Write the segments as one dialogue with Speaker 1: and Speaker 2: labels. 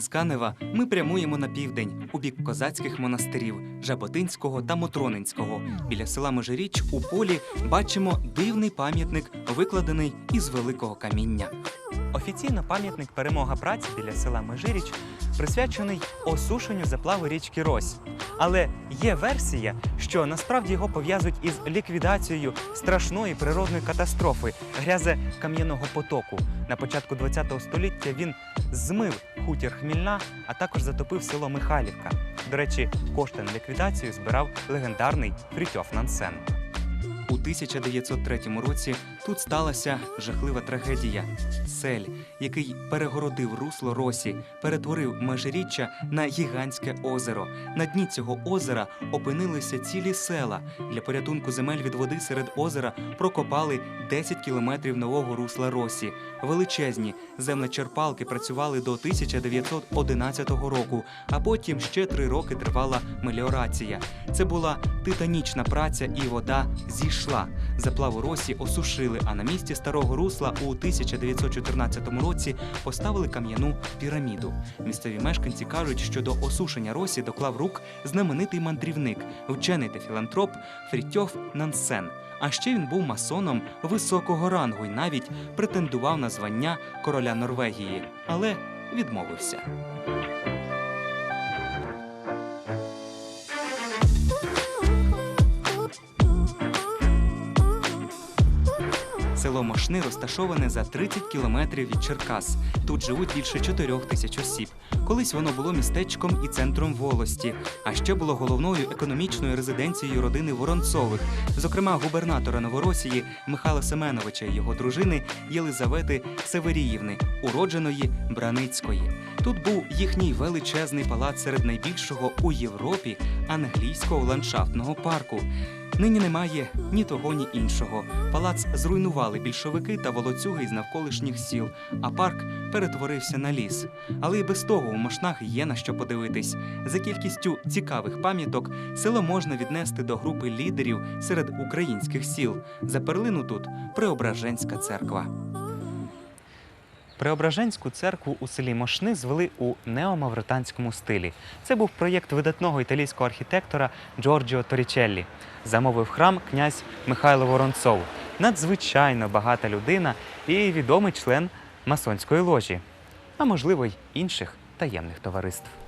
Speaker 1: Із Канева ми прямуємо на південь у бік козацьких монастирів Жаботинського та Мотронинського. Біля села Межиріч у полі бачимо дивний пам'ятник, викладений із великого каміння. Офіційно пам'ятник перемога праці біля села Межиріч присвячений осушенню заплаву річки Рось. Але є версія, що насправді його пов'язують із ліквідацією страшної природної катастрофи грязе кам'яного потоку. На початку ХХ століття він змив хутір Хмільна, а також затопив село Михайлівка. До речі, кошти на ліквідацію збирав легендарний Фрітьоф Нансен. У 1903 році тут сталася жахлива трагедія. Сель, який перегородив русло Росі, перетворив межиріччя на гігантське озеро. На дні цього озера опинилися цілі села. Для порятунку земель від води серед озера прокопали 10 кілометрів нового русла Росі. Величезні землечерпалки працювали до 1911 року, а потім ще три роки тривала меліорація. Це була титанічна праця, і вода зійшла. Заплаву Росі осушили, а на місці старого русла у 1914 році поставили кам'яну піраміду. Місцеві мешканці кажуть, що до осушення Росі доклав рук знаменитий мандрівник, вчений та філантроп Фрітьоф Нансен. А ще він був масоном високого рангу і навіть претендував на звання короля Норвегії, але відмовився. Село Мошни розташоване за 30 кілометрів від Черкас. Тут живуть більше 4 тисяч осіб. Колись воно було містечком і центром волості, а ще було головною економічною резиденцією родини Воронцових, зокрема губернатора Новоросії Михайла Семеновича і його дружини Єлизавети Северіївни, уродженої Браницької. Тут був їхній величезний палац серед найбільшого у Європі англійського ландшафтного парку. Нині немає ні того, ні іншого. Палац зруйнували більшовики та волоцюги із навколишніх сіл, а парк перетворився на ліс. Але й без того у Мошнах є на що подивитись. За кількістю цікавих пам'яток село можна віднести до групи лідерів серед українських сіл. За перлину тут Преображенська церква. Преображенську церкву у селі Мошни звели у неомавританському стилі. Це був проєкт видатного італійського архітектора Джорджіо Торічеллі. Замовив храм князь Михайло Воронцов. Надзвичайно багата людина і відомий член масонської ложі, а можливо й інших таємних товариств.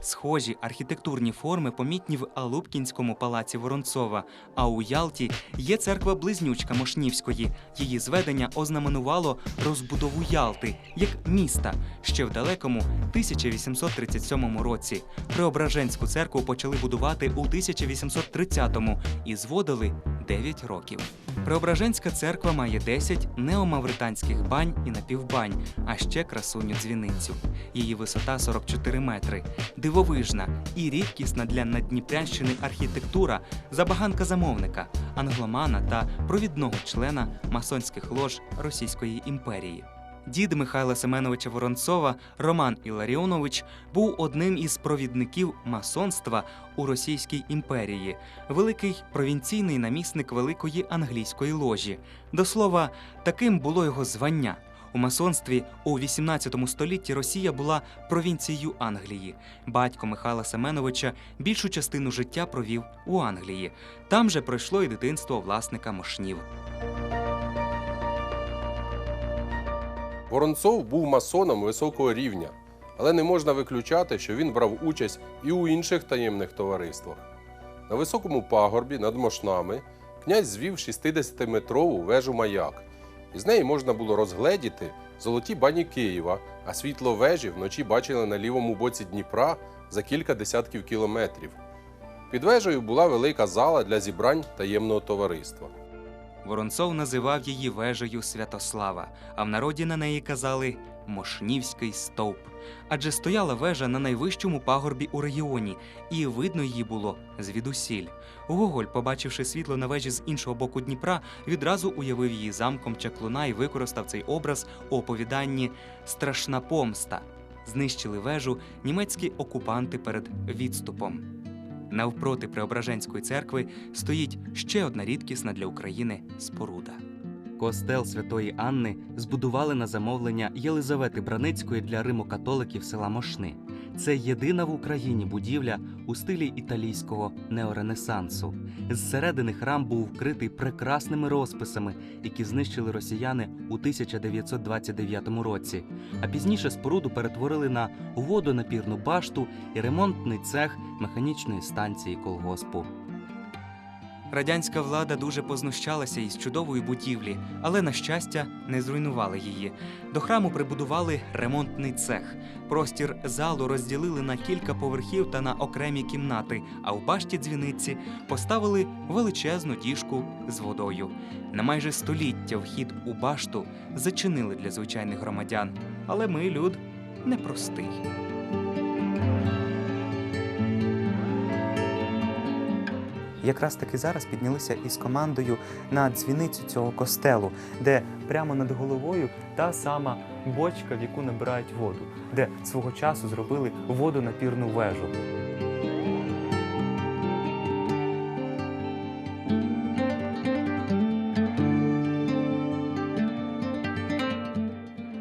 Speaker 1: Схожі архітектурні форми помітні в Алубкінському палаці Воронцова. А у Ялті є церква близнючка Мошнівської. Її зведення ознаменувало розбудову Ялти як міста ще в далекому 1837 році. Преображенську церкву почали будувати у 1830-му і зводили 9 років. Преображенська церква має 10 неомавританських бань і напівбань, а ще красуню дзвіницю. Її висота 44 метри. Дивовижна і рідкісна для Надніпрянщини архітектура, забаганка замовника, англомана та провідного члена масонських лож Російської імперії. Дід Михайла Семеновича Воронцова Роман Іларіонович був одним із провідників масонства у Російській імперії, великий провінційний намісник великої англійської ложі. До слова, таким було його звання. У масонстві у 18 столітті Росія була провінцією Англії. Батько Михайла Семеновича більшу частину життя провів у Англії. Там же пройшло і дитинство власника мошнів.
Speaker 2: Воронцов був масоном високого рівня, але не можна виключати, що він брав участь і у інших таємних товариствах. На високому пагорбі над Мошнами князь звів 60-метрову вежу маяк. Із неї можна було розгледіти золоті бані Києва, а світло вежі вночі бачили на лівому боці Дніпра за кілька десятків кілометрів. Під вежею була велика зала для зібрань таємного товариства.
Speaker 1: Воронцов називав її вежею Святослава, а в народі на неї казали Мошнівський стовп. Адже стояла вежа на найвищому пагорбі у регіоні, і видно її було звідусіль. Гоголь, побачивши світло на вежі з іншого боку Дніпра, відразу уявив її замком чаклуна і використав цей образ у оповіданні Страшна помста. Знищили вежу німецькі окупанти перед відступом. Навпроти Преображенської церкви стоїть ще одна рідкісна для України споруда. Костел Святої Анни збудували на замовлення Єлизавети Браницької для римокатоликів села Мошни. Це єдина в Україні будівля у стилі італійського неоренесансу. Зсередини храм був вкритий прекрасними розписами, які знищили росіяни у 1929 році. А пізніше споруду перетворили на водонапірну башту і ремонтний цех механічної станції колгоспу. Радянська влада дуже познущалася із чудової будівлі, але, на щастя, не зруйнували її. До храму прибудували ремонтний цех. Простір залу розділили на кілька поверхів та на окремі кімнати, а в башті дзвіниці поставили величезну діжку з водою. На майже століття вхід у башту зачинили для звичайних громадян. Але ми, люд, непростий. Якраз таки зараз піднялися із командою на дзвіницю цього костелу, де прямо над головою та сама бочка, в яку набирають воду, де свого часу зробили водонапірну вежу.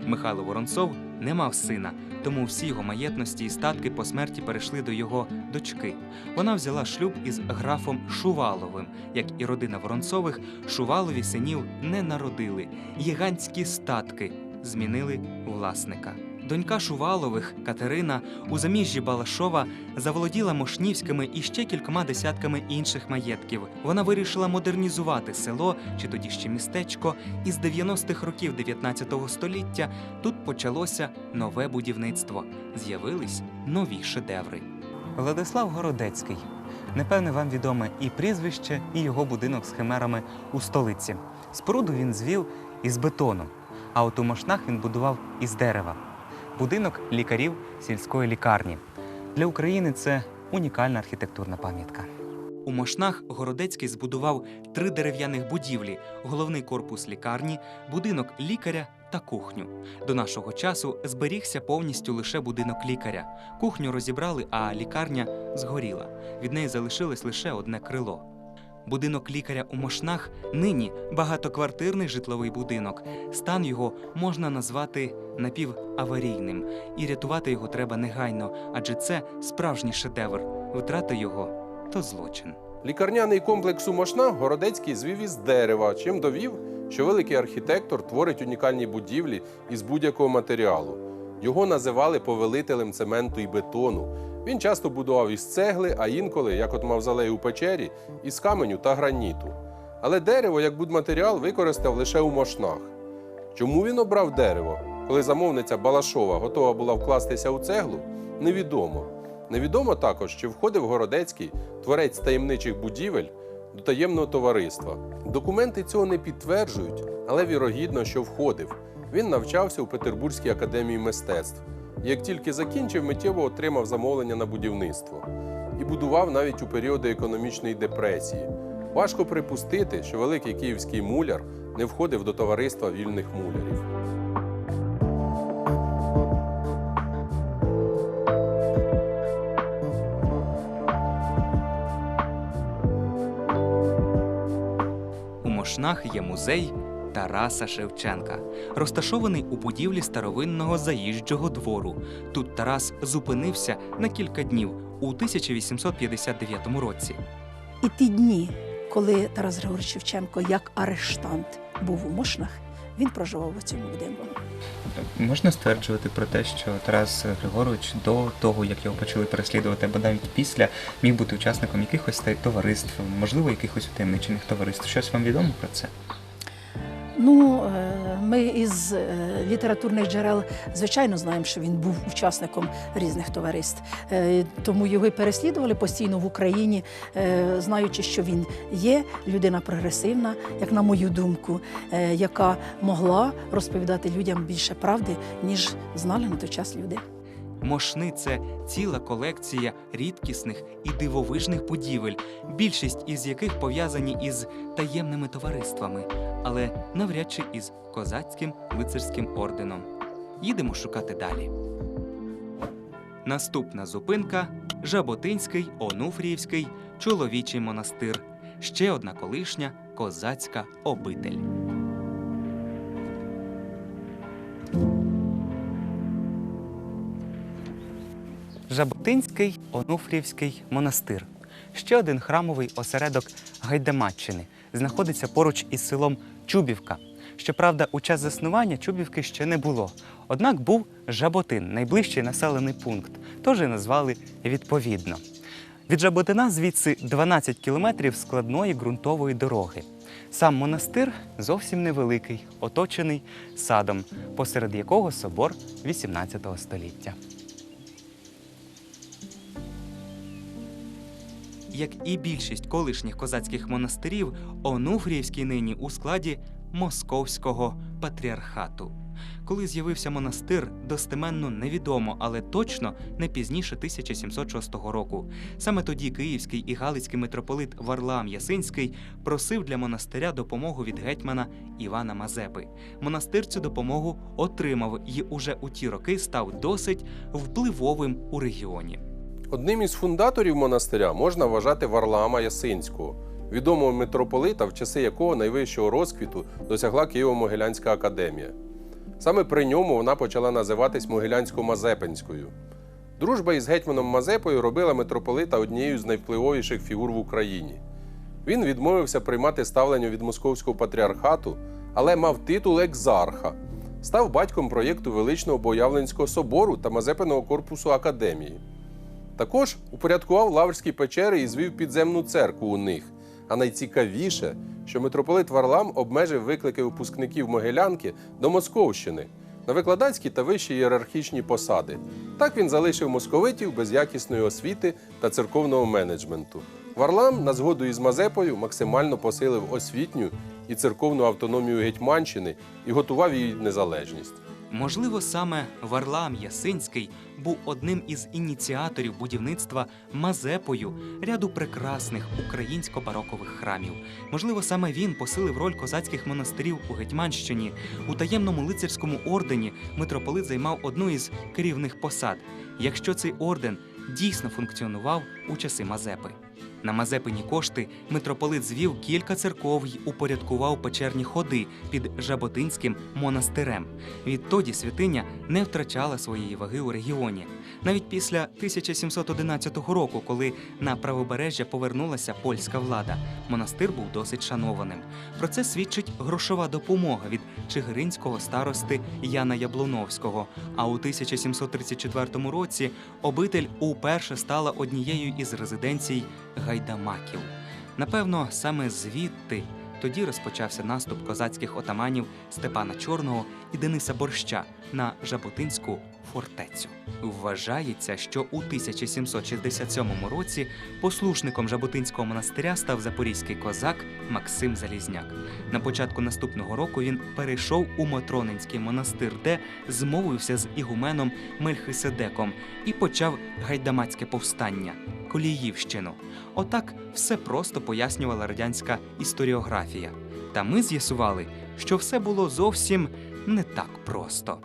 Speaker 1: Михайло Воронцов не мав сина, тому всі його маєтності і статки по смерті перейшли до його дочки. Вона взяла шлюб із графом Шуваловим. Як і родина Воронцових, Шувалові синів не народили. Гігантські статки змінили власника. Донька Шувалових Катерина у заміжжі Балашова заволоділа Мошнівськими і ще кількома десятками інших маєтків. Вона вирішила модернізувати село чи тоді ще містечко. І з 90-х років 19 століття тут почалося нове будівництво. З'явились нові шедеври. Владислав Городецький. Напевне, вам відоме і прізвище, і його будинок з химерами у столиці. Споруду він звів із бетону, а от у Мошнах він будував із дерева. Будинок лікарів сільської лікарні. Для України це унікальна архітектурна пам'ятка. У Мошнах Городецький збудував три дерев'яних будівлі: головний корпус лікарні, будинок лікаря та кухню. До нашого часу зберігся повністю лише будинок лікаря. Кухню розібрали, а лікарня згоріла. Від неї залишилось лише одне крило. Будинок лікаря у Мошнах нині багатоквартирний житловий будинок. Стан його можна назвати напіваварійним, і рятувати його треба негайно, адже це справжній шедевр. Втрата його то злочин.
Speaker 2: Лікарняний комплекс у Мошнах Городецький звів із дерева, чим довів, що великий архітектор творить унікальні будівлі із будь-якого матеріалу. Його називали повелителем цементу і бетону. Він часто будував із цегли, а інколи, як от мавзолей у печері, із каменю та граніту. Але дерево як будматеріал використав лише у Мошнах. Чому він обрав дерево, коли замовниця Балашова готова була вкластися у цеглу, невідомо. Невідомо також, чи входив Городецький, творець таємничих будівель, до таємного товариства. Документи цього не підтверджують, але вірогідно, що входив. Він навчався у Петербурзькій академії мистецтв. Як тільки закінчив, миттєво отримав замовлення на будівництво і будував навіть у періоди економічної депресії. Важко припустити, що великий київський муляр не входив до товариства вільних мулярів.
Speaker 1: У Мошнах є музей Тараса Шевченка, розташований у будівлі старовинного заїжджого двору. Тут Тарас зупинився на кілька днів у 1859 році.
Speaker 3: І ті дні, коли Тарас Григорович Шевченко як арештант був у Мошнах, він проживав у цьому будинку.
Speaker 4: Можна стверджувати про те, що Тарас Григорович до того, як його почали переслідувати, або навіть після, міг бути учасником якихось та- товариств, можливо, якихось утаємничених товариств. Щось вам відомо про це?
Speaker 3: Ну, е, ми із е, літературних джерел, звичайно, знаємо, що він був учасником різних товариств. Е, Тому його переслідували постійно в Україні, знаючи, що він є людина прогресивна, як на мою думку, яка могла розповідати людям більше правди, ніж знали на той час люди.
Speaker 1: Мошни це ціла колекція рідкісних і дивовижних будівель, більшість із яких пов'язані із таємними товариствами, але навряд чи із козацьким лицарським орденом. Їдемо шукати далі. Наступна зупинка Жаботинський, Онуфріївський, чоловічий монастир. Ще одна колишня козацька обитель. Жаботинський Онуфрівський монастир. Ще один храмовий осередок Гайдамаччини знаходиться поруч із селом Чубівка. Щоправда, у час заснування Чубівки ще не було. Однак був Жаботин, найближчий населений пункт, тож і назвали відповідно. Від Жаботина звідси 12 кілометрів складної ґрунтової дороги. Сам монастир зовсім невеликий, оточений садом, посеред якого собор 18 століття. Як і більшість колишніх козацьких монастирів, Онуфріївський нині у складі Московського патріархату. Коли з'явився монастир, достеменно невідомо, але точно не пізніше 1706 року. Саме тоді київський і галицький митрополит Варлам Ясинський просив для монастиря допомогу від гетьмана Івана Мазепи. Монастир цю допомогу отримав і уже у ті роки став досить впливовим у регіоні.
Speaker 2: Одним із фундаторів монастиря можна вважати Варлаама Ясинського, відомого митрополита, в часи якого найвищого розквіту досягла Києво-Могилянська академія. Саме при ньому вона почала називатись Могилянсько-Мазепинською. Дружба із гетьманом Мазепою робила митрополита однією з найвпливовіших фігур в Україні. Він відмовився приймати ставлення від московського патріархату, але мав титул екзарха, став батьком проєкту величного Боявленського собору та Мазепиного корпусу академії. Також упорядкував лаврські печери і звів підземну церкву у них. А найцікавіше, що митрополит Варлам обмежив виклики випускників Могилянки до Московщини на викладацькі та вищі ієрархічні посади. Так він залишив московитів без якісної освіти та церковного менеджменту. Варлам на згоду із Мазепою максимально посилив освітню і церковну автономію Гетьманщини і готував її незалежність.
Speaker 1: Можливо, саме Варлам Ясинський був одним із ініціаторів будівництва Мазепою ряду прекрасних українсько-барокових храмів. Можливо, саме він посилив роль козацьких монастирів у Гетьманщині. У таємному лицарському ордені митрополит займав одну із керівних посад. Якщо цей орден дійсно функціонував у часи Мазепи. На Мазепині кошти митрополит звів кілька церков й упорядкував печерні ходи під Жаботинським монастирем. Відтоді святиня не втрачала своєї ваги у регіоні. Навіть після 1711 року, коли на правобережжя повернулася польська влада, монастир був досить шанованим. Про це свідчить грошова допомога від чигиринського старости Яна Яблоновського. А у 1734 році обитель уперше стала однією із резиденцій гайдамаків. Напевно, саме звідти тоді розпочався наступ козацьких отаманів Степана Чорного і Дениса Борща на Жаботинську фортецю. Вважається, що у 1767 році послушником Жаботинського монастиря став запорізький козак Максим Залізняк. На початку наступного року він перейшов у Матронинський монастир, де змовився з ігуменом Мельхиседеком і почав гайдамацьке повстання Коліївщину. Отак все просто пояснювала радянська історіографія. Та ми з'ясували, що все було зовсім не так просто.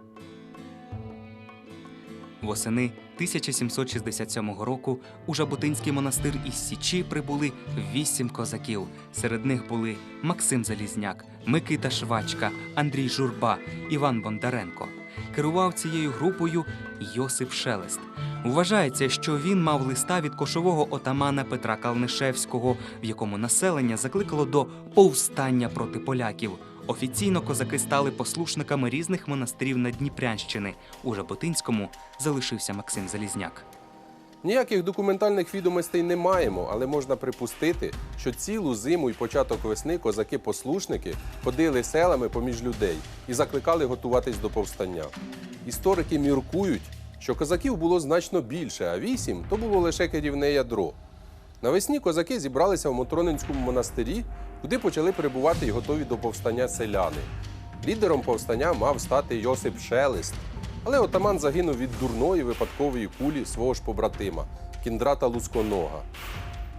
Speaker 1: Восени 1767 року у Жаботинський монастир із Січі прибули вісім козаків. Серед них були Максим Залізняк, Микита Швачка, Андрій Журба, Іван Бондаренко. Керував цією групою Йосип Шелест. Вважається, що він мав листа від кошового отамана Петра Калнишевського, в якому населення закликало до повстання проти поляків. Офіційно козаки стали послушниками різних монастирів на Дніпрянщини. У Жаботинському залишився Максим Залізняк.
Speaker 2: Ніяких документальних відомостей не маємо, але можна припустити, що цілу зиму і початок весни козаки-послушники ходили селами поміж людей і закликали готуватись до повстання. Історики міркують, що козаків було значно більше, а вісім то було лише керівне ядро. Навесні козаки зібралися в Мотронинському монастирі, куди почали перебувати й готові до повстання селяни. Лідером повстання мав стати Йосип Шелест, але отаман загинув від дурної випадкової кулі свого ж побратима Кіндрата Лусконога.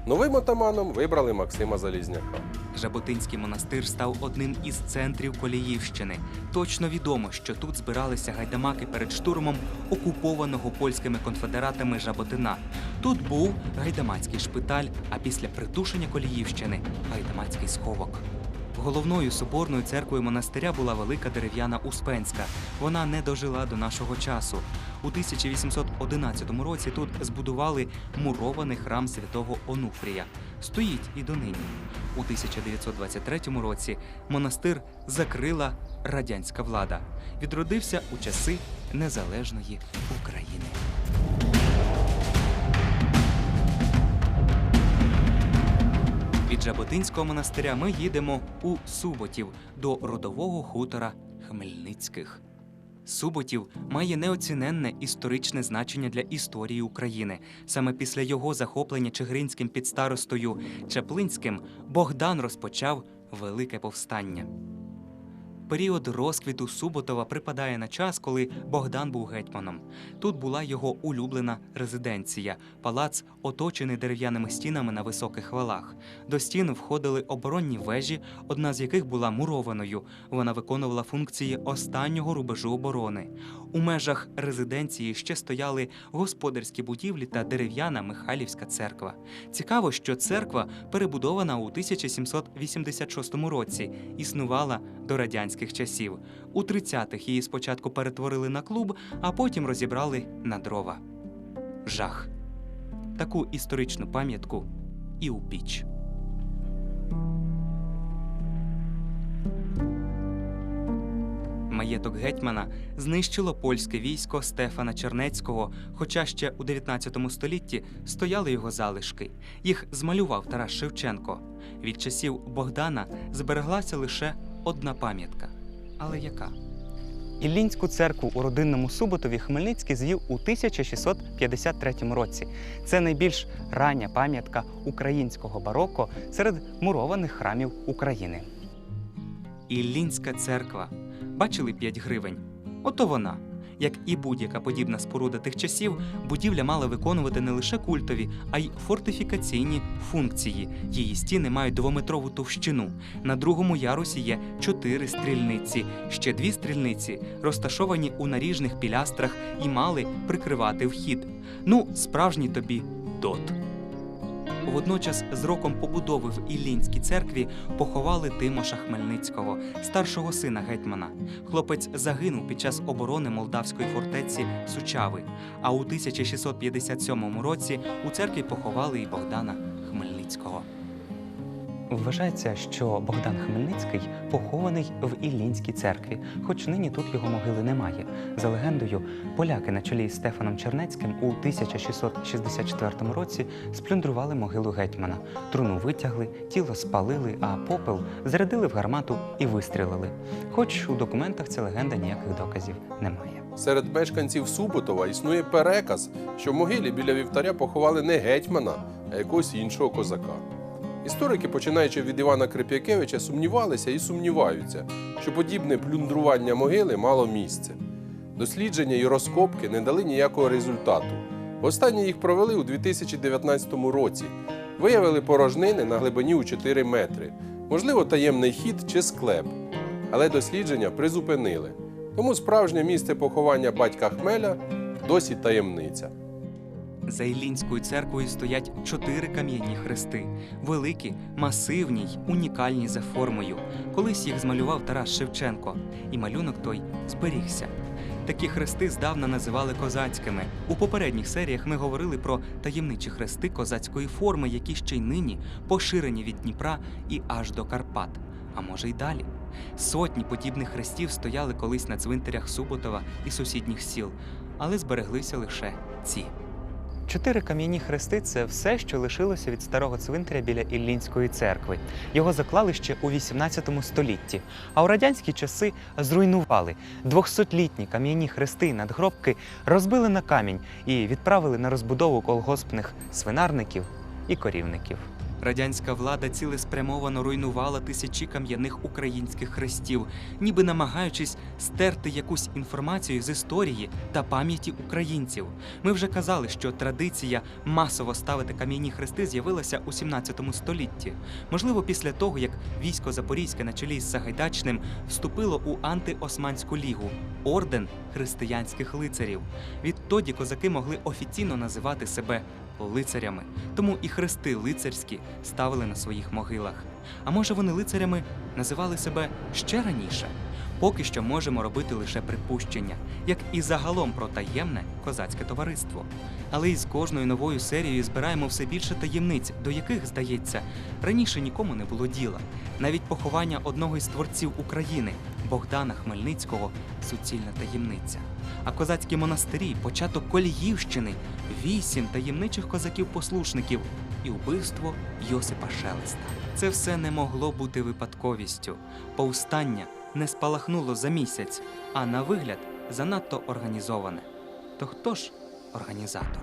Speaker 2: Новим отаманом вибрали Максима Залізняка.
Speaker 1: Жаботинський монастир став одним із центрів Коліївщини. Точно відомо, що тут збиралися гайдамаки перед штурмом окупованого польськими конфедератами Жаботина. Тут був гайдамацький шпиталь, а після придушення Коліївщини гайдамацький сховок. Головною соборною церквою монастиря була велика дерев'яна Успенська. Вона не дожила до нашого часу. У 1811 році тут збудували мурований храм святого Онуфрія. Стоїть і донині. У 1923 році монастир закрила радянська влада. Відродився у часи незалежної України. Від Жаботинського монастиря ми їдемо у Суботів до родового хутора Хмельницьких. Суботів має неоціненне історичне значення для історії України. Саме після його захоплення Чигиринським підстаростою Чаплинським Богдан розпочав велике повстання. Період розквіту Суботова припадає на час, коли Богдан був гетьманом. Тут була його улюблена резиденція, палац, оточений дерев'яними стінами на високих валах. До стін входили оборонні вежі, одна з яких була мурованою. Вона виконувала функції останнього рубежу оборони. У межах резиденції ще стояли господарські будівлі та дерев'яна Михайлівська церква. Цікаво, що церква перебудована у 1786 році, існувала до радянських часів. У 30-х її спочатку перетворили на клуб, а потім розібрали на дрова. Жах. Таку історичну пам'ятку і у піч. Маєток гетьмана знищило польське військо Стефана Чернецького, хоча ще у 19 столітті стояли його залишки. Їх змалював Тарас Шевченко. Від часів Богдана збереглася лише одна пам'ятка. Але яка? Іллінську церкву у родинному Суботові Хмельницький звів у 1653 році. Це найбільш рання пам'ятка українського бароко серед мурованих храмів України. Іллінська церква. Бачили 5 гривень? Ото вона. Як і будь-яка подібна споруда тих часів, будівля мала виконувати не лише культові, а й фортифікаційні функції. Її стіни мають двометрову товщину. На другому ярусі є чотири стрільниці. Ще дві стрільниці розташовані у наріжних пілястрах і мали прикривати вхід. Ну, справжній тобі дот. Водночас з роком побудови в Іллінській церкві поховали Тимоша Хмельницького, старшого сина гетьмана. Хлопець загинув під час оборони молдавської фортеці Сучави. А у 1657 році у церкві поховали і Богдана Хмельницького. Вважається, що Богдан Хмельницький похований в Іллінській церкві, хоч нині тут його могили немає. За легендою, поляки на чолі з Стефаном Чернецьким у 1664 році сплюндрували могилу гетьмана. Труну витягли, тіло спалили, а попел зарядили в гармату і вистрілили. Хоч у документах ця легенда ніяких доказів не має.
Speaker 2: Серед мешканців Суботова існує переказ, що в могилі біля вівтаря поховали не гетьмана, а якогось іншого козака. Історики, починаючи від Івана Крип'якевича, сумнівалися і сумніваються, що подібне плюндрування могили мало місце. Дослідження і розкопки не дали ніякого результату. Останні їх провели у 2019 році. Виявили порожнини на глибині у 4 метри, можливо, таємний хід чи склеп. Але дослідження призупинили. Тому справжнє місце поховання батька Хмеля досі таємниця.
Speaker 1: За Іллінською церквою стоять чотири кам'яні хрести, великі, масивні й унікальні за формою. Колись їх змалював Тарас Шевченко, і малюнок той зберігся. Такі хрести здавна називали козацькими. У попередніх серіях ми говорили про таємничі хрести козацької форми, які ще й нині поширені від Дніпра і аж до Карпат. А може й далі. Сотні подібних хрестів стояли колись на цвинтарях Суботова і сусідніх сіл, але збереглися лише ці. Чотири кам'яні хрести це все, що лишилося від старого цвинтаря біля Іллінської церкви. Його заклали ще у 18 столітті, а у радянські часи зруйнували. Двохсотлітні кам'яні хрести надгробки розбили на камінь і відправили на розбудову колгоспних свинарників і корівників. Радянська влада цілеспрямовано руйнувала тисячі кам'яних українських хрестів, ніби намагаючись стерти якусь інформацію з історії та пам'яті українців. Ми вже казали, що традиція масово ставити кам'яні хрести з'явилася у 17 столітті. Можливо, після того, як військо Запорізьке на чолі з Сагайдачним вступило у антиосманську лігу орден християнських лицарів. Відтоді козаки могли офіційно називати себе лицарями, тому і хрести лицарські ставили на своїх могилах. А може вони лицарями називали себе ще раніше? Поки що можемо робити лише припущення, як і загалом про таємне козацьке товариство. Але із кожною новою серією збираємо все більше таємниць, до яких, здається, раніше нікому не було діла. Навіть поховання одного із творців України Богдана Хмельницького суцільна таємниця. А козацькі монастирі, початок Коліївщини, вісім таємничих козаків-послушників і вбивство Йосипа Шелеста. Це все не могло бути випадковістю. Повстання не спалахнуло за місяць, а на вигляд занадто організоване. То хто ж організатор?